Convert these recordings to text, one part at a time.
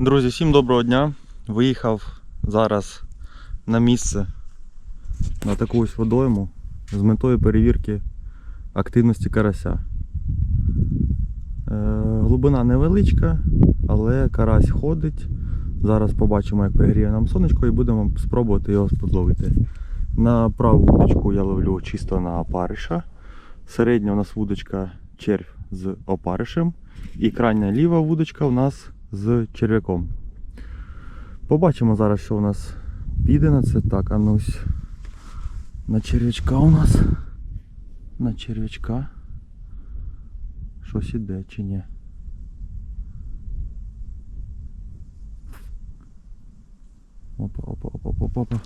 Друзі, всім доброго дня. Виїхав зараз на місце на таку ось водойму з метою перевірки активності карася. Е, глибина невеличка, але карась ходить. Зараз побачимо, як пригріє нам сонечко і будемо спробувати його подловити. На праву вудочку я ловлю чисто на опариша. Середня у нас вудочка червь з опаришем. І крайня ліва вудочка у нас з черв'яком. Побачимо зараз, що у нас піде на це. Так, а ну ось на черв'ячка у нас. На черв'ячка. Щось іде чи ні? Опа, опа, опа, опа, опа.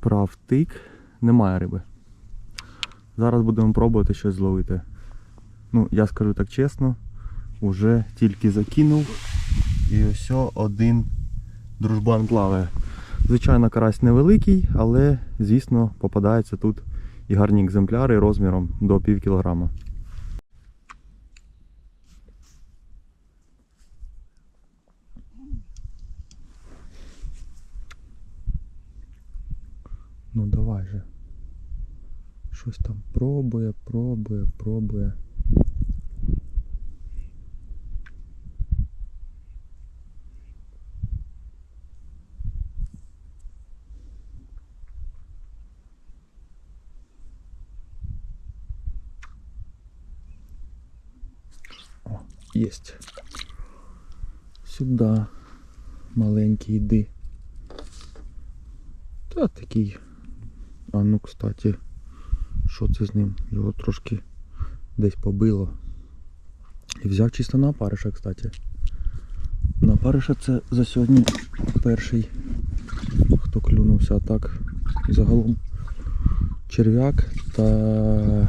Правтик. Немає риби. Зараз будемо пробувати щось зловити. Ну, я скажу так чесно, уже тільки закинув. І ось один дружбан плаває. Звичайно, карась невеликий, але, звісно, попадаються тут і гарні екземпляри розміром до пів кілограма. Ну давай же. Щось там пробує, пробує, пробує. О, єсть. Сюди. Маленький йди. Та такий. А ну, кстати, що це з ним? Його трошки десь побило. І взяв чисто на опариша, кстати. На опариша це за сьогодні перший, хто клюнувся, а так загалом черв'як та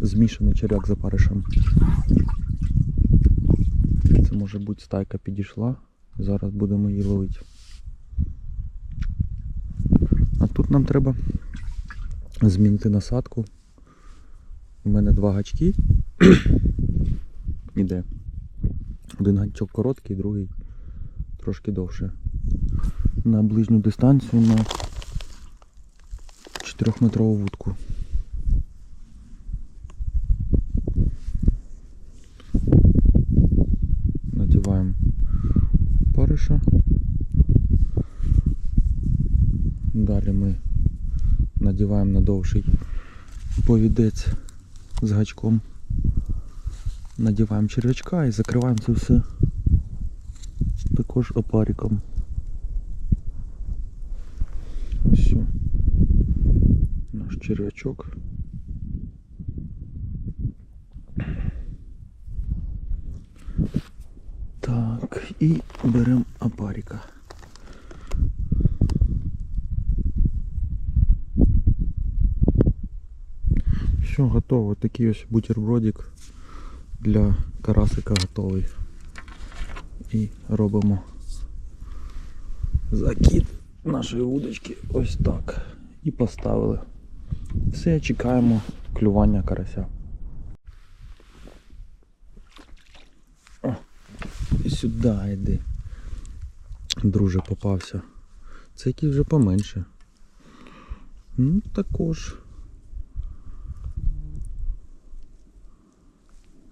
змішаний черв'як з опаришем. Може бути стайка підійшла. Зараз будемо її ловити. А тут нам треба змінити насадку. У мене два гачки. Іде. Один гачок короткий, другий трошки довше. На ближню дистанцію на 4-метрову вудку. Надіваємо париша. Далі ми надіваємо на довший повідець з гачком. Надіваємо черв'ячка і закриваємо це все також опариком. Все. Наш черв'ячок. Так, і беремо опарика. Все, готово. Такий ось бутербродик для карасика готовий. І робимо закид нашої вудочки ось так. І поставили. Все, чекаємо клювання карася. О, і сюди йди. Друже попався. Це який вже поменше. Ну, також.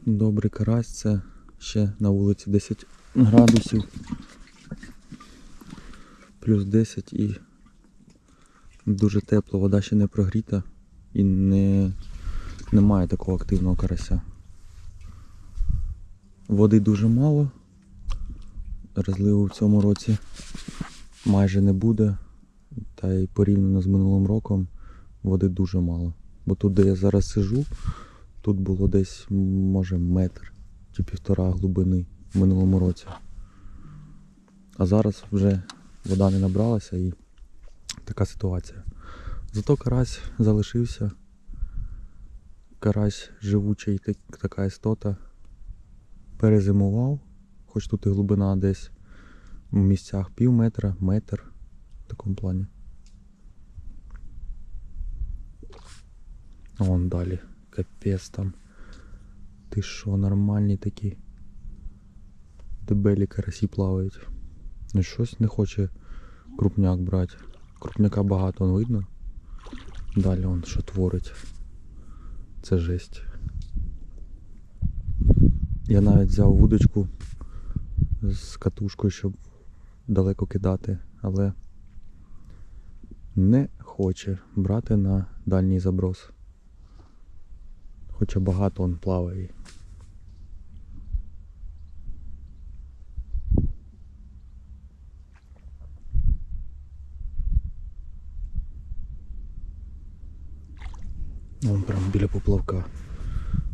Добрий карась, це ще на вулиці 10 градусів. Плюс 10 і дуже тепло, вода ще не прогріта і не, немає такого активного карася. Води дуже мало. Розливу в цьому році майже не буде. Та й порівняно з минулим роком води дуже мало. Бо тут, де я зараз сижу, Тут було десь, може, метр чи півтора глибини в минулому році. А зараз вже вода не набралася і така ситуація. Зато карась залишився. Карась живучий, така істота. Перезимував, хоч тут і глибина десь в місцях пів метра, метр в такому плані. А Вон далі. Капець там. Ти що, нормальні такі? дебелі карасі плавають. Ну щось не хоче крупняк брати. Крупняка багато он видно. Далі он що творить. Це жесть. Я навіть взяв вудочку з катушкою, щоб далеко кидати, але не хоче брати на дальній заброс. Хоча багато он плаває. Вон прям біля поплавка.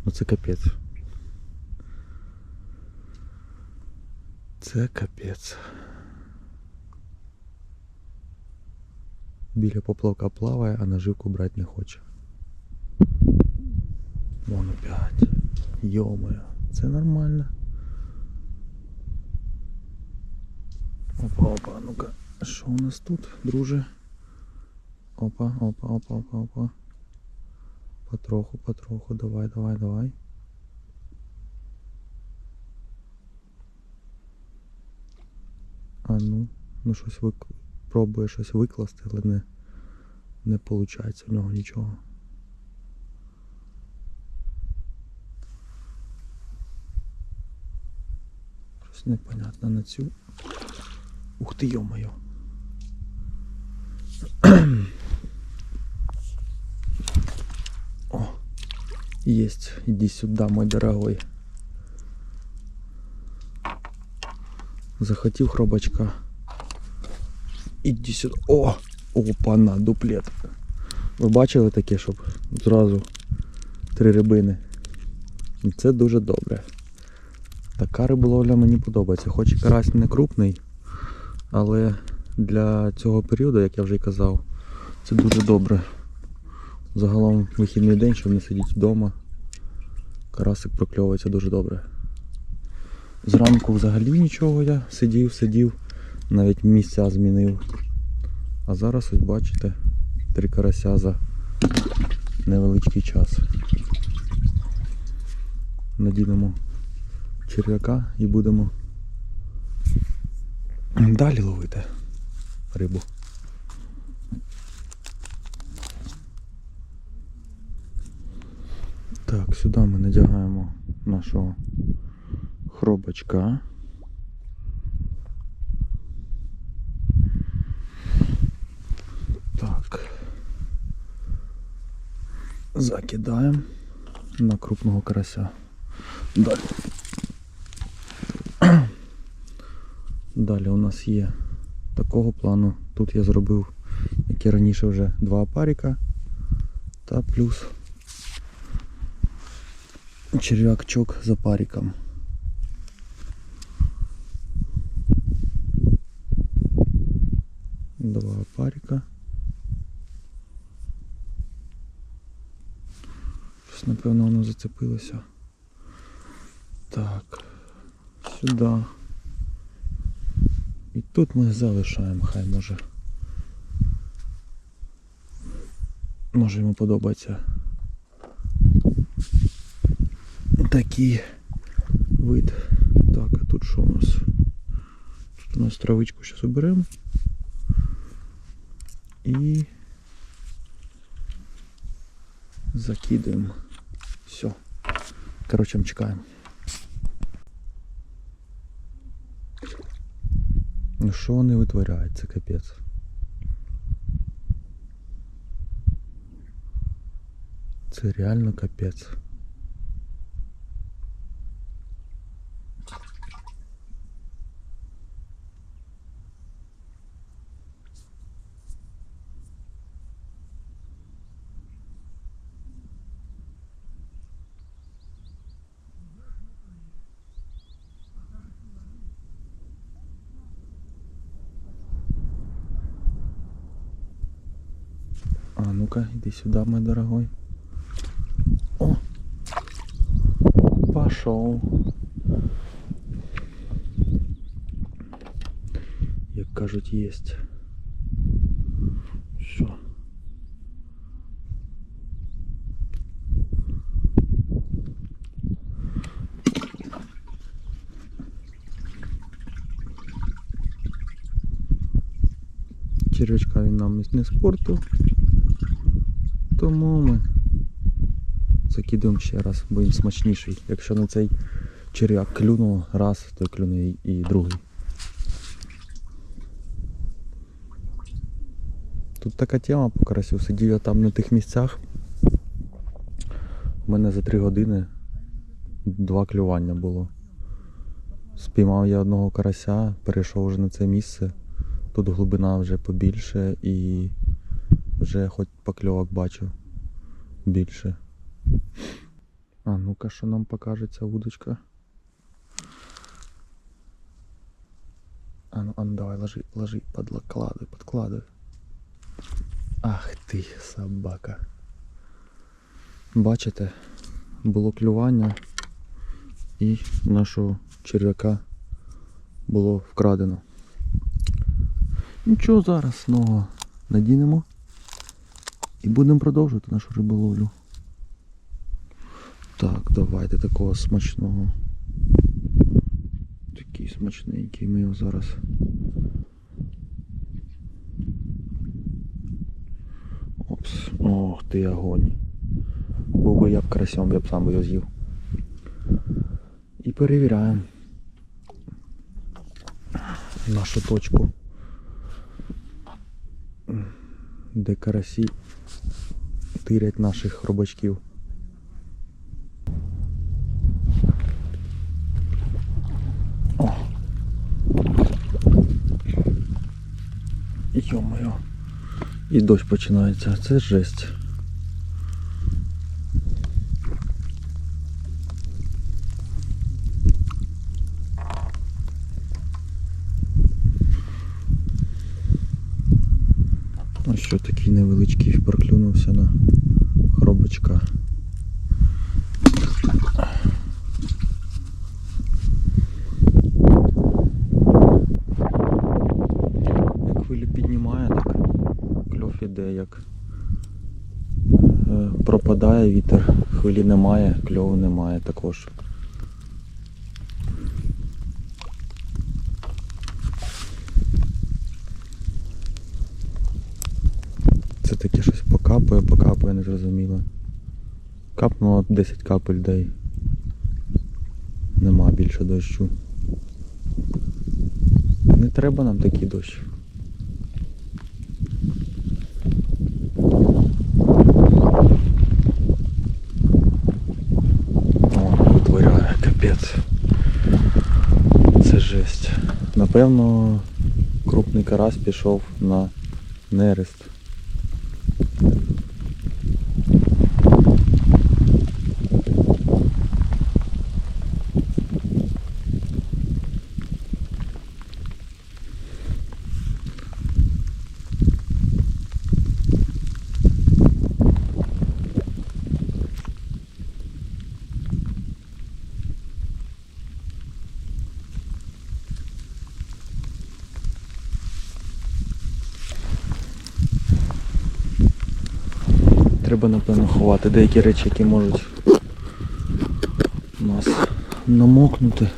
Ну це капець. Це капець. Біля поплавка плаває, а наживку брати не хоче. Вон опять. Йомаю, це нормально. Опа, опа, ну-ка. Що у нас тут, друже? Опа, опа, опа, опа, опа. Потроху, потроху, давай, давай, давай. А ну, ну щось вик... пробує щось викласти, але не, не виходить в нього нічого. Непонятно на цю. Ух ти, йо-моє. О, есть. Иди сюда, мой дорогой. Захотів хробачка. Іди сюди. О! Опа, на дуплет. Ви бачили таке, щоб зразу три рибини. Це дуже добре. Така риболовля мені подобається. Хоч і карась не крупний, але для цього періоду, як я вже й казав, це дуже добре. Загалом вихідний день, щоб не сидіти вдома. Карасик прокльовується дуже добре. Зранку взагалі нічого я сидів, сидів, навіть місця змінив. А зараз ось бачите, три карася за невеличкий час. Надінемо черв'яка і будемо далі ловити рибу. Так, сюди ми надягаємо нашого хробачка. Так. Закидаємо на крупного карася. Далі. Далі у нас є такого плану. Тут я зробив, як і раніше, вже два опарика та плюс черв'ячок з опариком. Два опарика. Щось, напевно, воно зацепилося. Так, сюди. І тут ми залишаємо, хай може. Може йому подобається такий вид. Так, а тут що у нас? Тут у нас травичку зараз оберемо. І закидаємо. Все. Коротше, чекаємо. Ну що вони витворяють, це капець. Це реально капець. ну-ка, иди сюда, мой дорогой. О! Пошел. Як кажуть, есть. Все. Червячка він нам не спорту. Тому ми закидуємо ще раз, бо він смачніший. Якщо на цей черв'як клюнув раз, то клюне і- другий. Тут така тема по карасю. Сидів я там на тих місцях. У мене за три години два клювання було. Спіймав я одного карася, перейшов вже на це місце. Тут глибина вже побільше і вже хоч покльовок бачу більше. А ну-ка, що нам покаже ця вудочка? А ну, а ну давай, ложи, ложи, подкладывай, подкладывай. Ах ти, собака. Бачите, було клювання і нашого черв'яка було вкрадено. Нічого зараз нового надінемо і будемо продовжувати нашу риболовлю. Так, давайте такого смачного. Такий смачненький, ми його зараз. Опс, ох ти огонь. Був би я б карасьом, я б сам його з'їв. І перевіряємо нашу точку, де карасі тирять наших робачків. Йо-моє. І дощ починається. Це жесть. Ось що такий невеличкий проклюнувся на хробачка. Як хвилю піднімає, так кльов іде, як е, пропадає вітер, хвилі немає, кльову немає також. Це таке щось покапує, покапує, незрозуміло. Капнуло 10 капель дай. Нема більше дощу. Не треба нам такий дощ. О, витворяє, капець. Це жесть. Напевно, крупний карась пішов на нерест. Треба, напевно, ховати деякі речі, які можуть нас намокнути.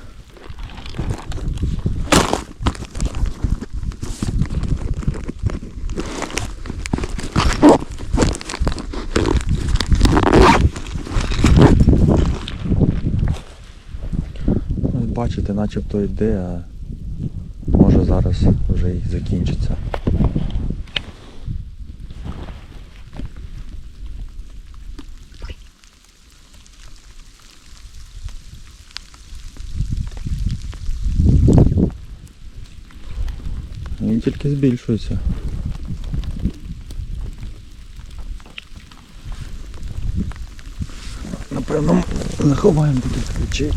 Бачите, начебто йде, а може зараз вже й закінчиться. Тільки збільшується. Напевно, заховаємо тут речей.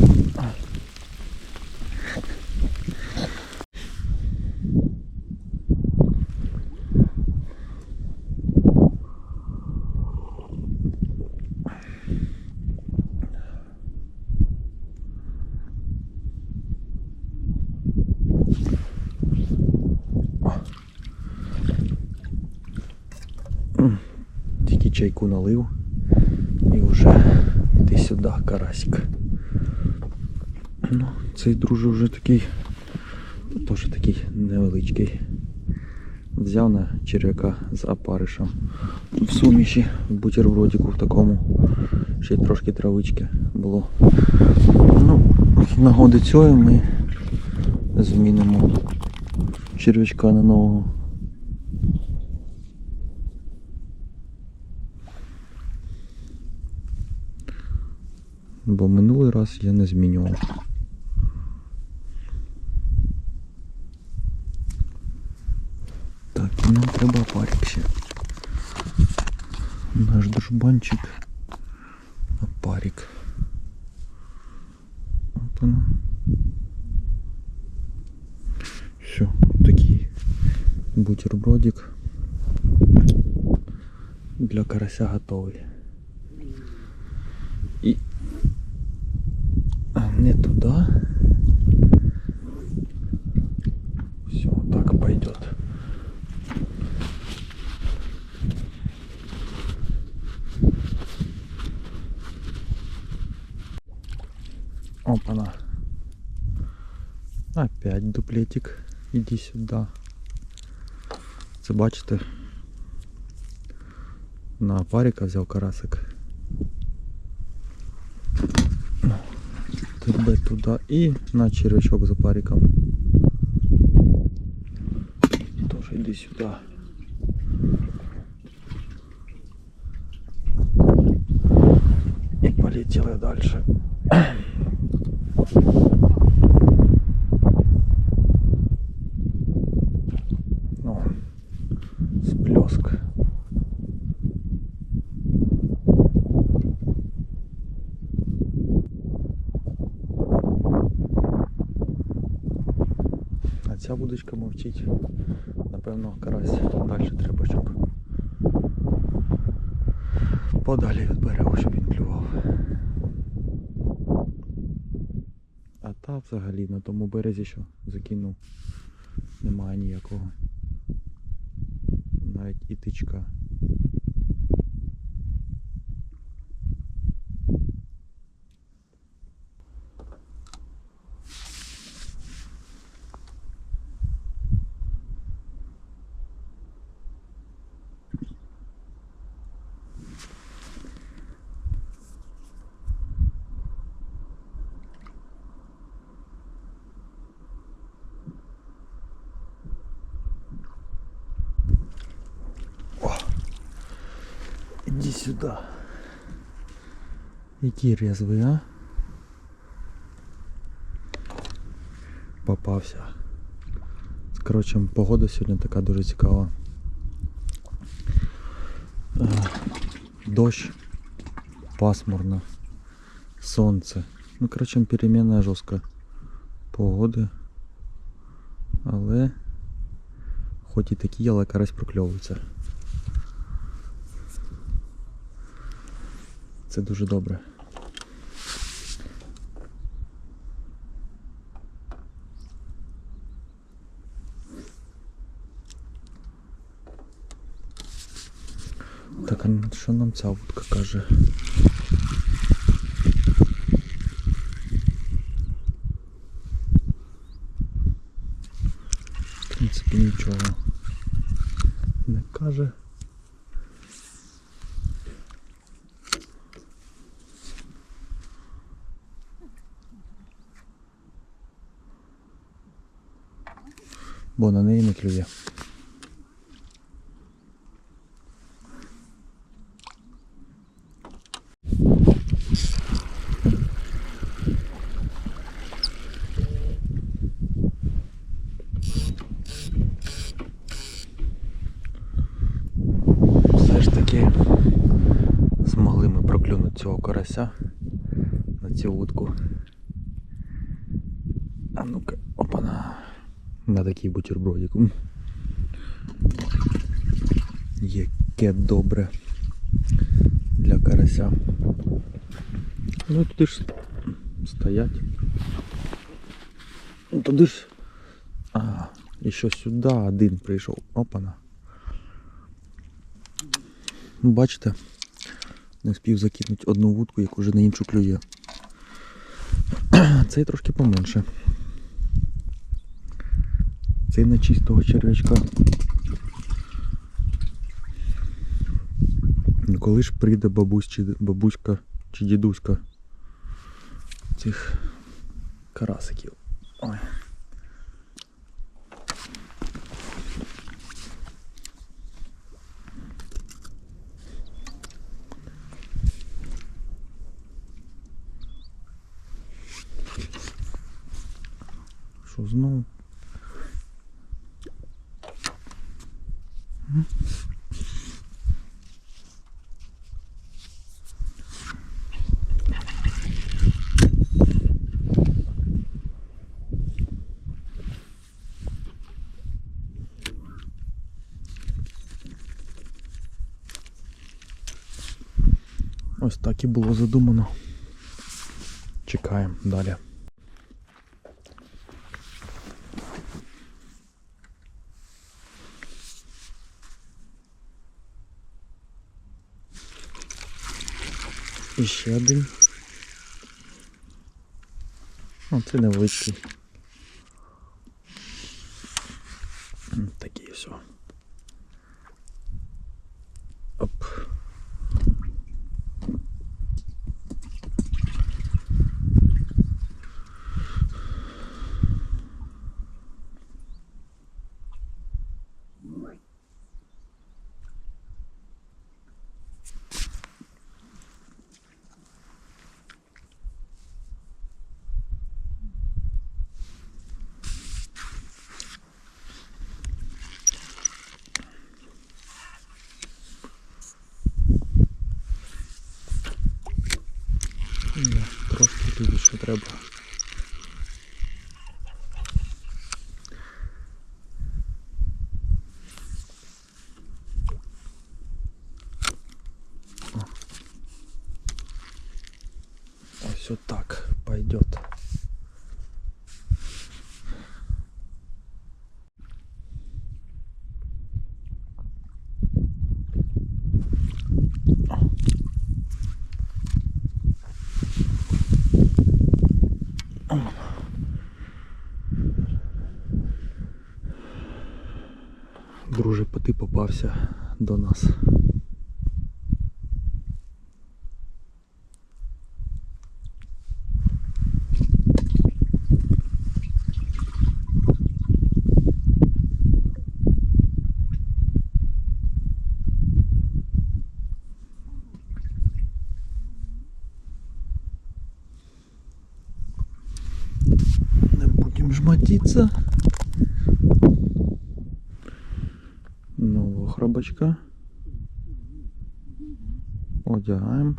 Тільки чайку налив і вже йди сюди, карасик. Ну, цей друже вже такий, теж такий невеличкий. Взяв на черв'яка з опаришем. В суміші, в бутербродику в такому. Ще й трошки травички було. Ну, нагоди цього ми змінимо черв'ячка на нового. Бо минулий раз я не змінював. Так, нам треба парик ще. Наш дружбанчик. Апарик. От воно. Все, такий бутербродик для карася готовий. А, не туда. Все, так пойдет. Опана. Опять дуплетик. Иди сюда. Це бачите. На парика взяв карасик. Тебе туди і на червячок за париком. Тож йди сюди. І полетіли далі. Ну, сплеск. А ця вудочка мовчить. Напевно, карась далі треба, щоб подалі від берегу, щоб він клював. А та взагалі на тому березі, що закинув, немає ніякого. Навіть і тичка. Иди сюда. Який резвий, а? Попався. Коротше, погода сьогодні така дуже цікава. Е, Дощ, пасмурно, сонце. Ну, коротше, перемінна жорстка погоди. Але хоч і такі, але карась прокльовується. Це дуже добре. Так, а що нам ця вудка каже? В принципі, нічого не каже. Бо на неї не клює. Все ж таки змогли ми проклюнути цього карася на цю вудку. А ну-ка, опана. На такий бутербродик. Яке добре для карася. Ну і туди ж стоять. Ну, Туди ж. А, і що сюди один прийшов. Опана. Ну, Бачите? Не встиг закинути одну вудку, як уже на іншу клює. Цей трошки поменше частина чистого черв'ячка. Ну, коли ж прийде бабусь чи бабуська чи дідуська цих карасиків. Ой. Що знову? Так і було задумано. Чекаємо далі. І ще один. О, це невеличкий. М, Такий все. Оп. Ні, Трошки лівіше треба. О. Ось так пойдет. Друже, ти попався до нас. Нового хробачка. Одягаємо.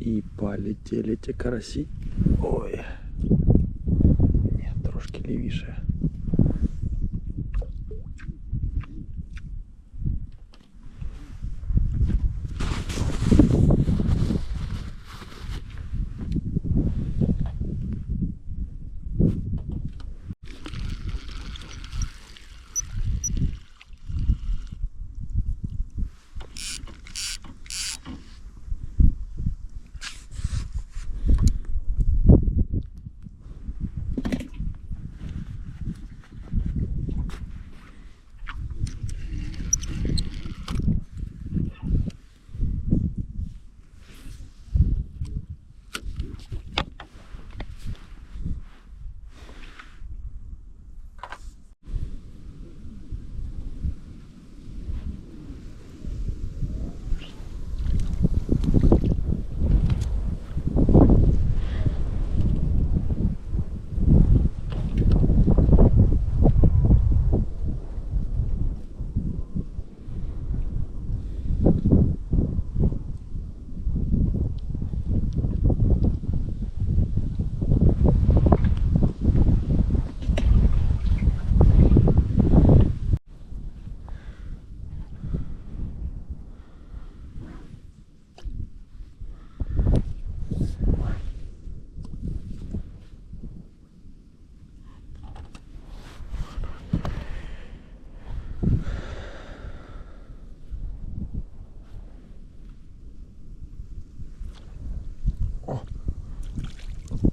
І полетіли ті карасі. Ой. Ні, трошки лівіше.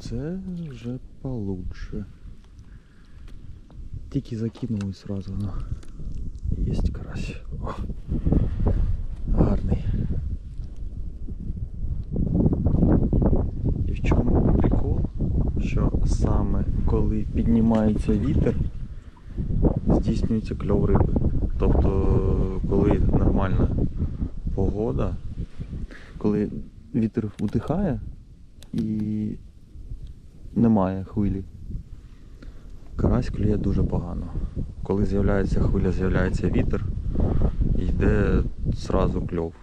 Це вже получше. тільки закинув і сразу ну, є карась. О, гарний. І в чому прикол? Що саме коли піднімається вітер, здійснюється кльов риби. Тобто, коли нормальна погода, коли вітер утихає і немає хвилі, карась клює дуже погано. Коли з'являється хвиля, з'являється вітер, йде зразу кльов.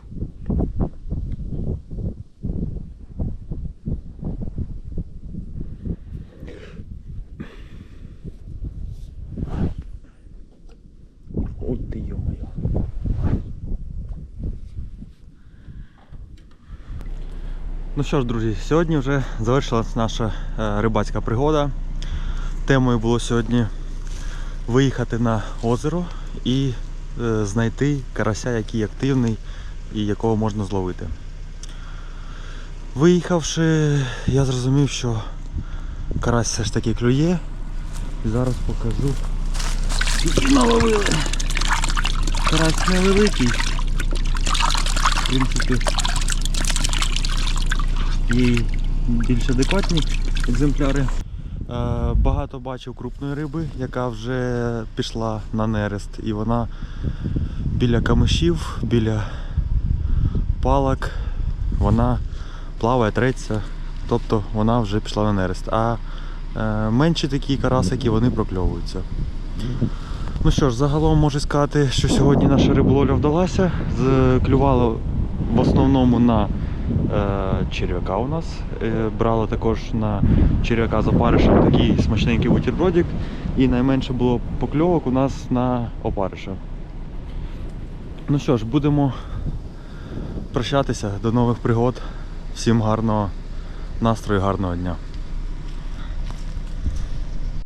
Ой ти йо-моє. Ну що ж, друзі, сьогодні вже завершилась наша е, рибацька пригода. Темою було сьогодні виїхати на озеро і е, знайти карася, який активний і якого можна зловити. Виїхавши, я зрозумів, що карась все ж таки клює. Зараз покажу. Скільки наловили. Карась невеликий. В принципі, й більш адекватні екземпляри. Е, Багато бачив крупної риби, яка вже пішла на нерест, і вона біля камишів, біля палок, вона плаває, треться, тобто вона вже пішла на нерест. А е, менші такі карасики вони прокльовуються. Ну що ж, загалом можу сказати, що сьогодні наша риболовля вдалася. Клювало в основному на черв'яка у нас. Брали також на черв'яка з опаришем такий смачненький бутербродик. І найменше було покльовок у нас на опариша. Ну що ж, будемо прощатися. До нових пригод. Всім гарного настрою, гарного дня.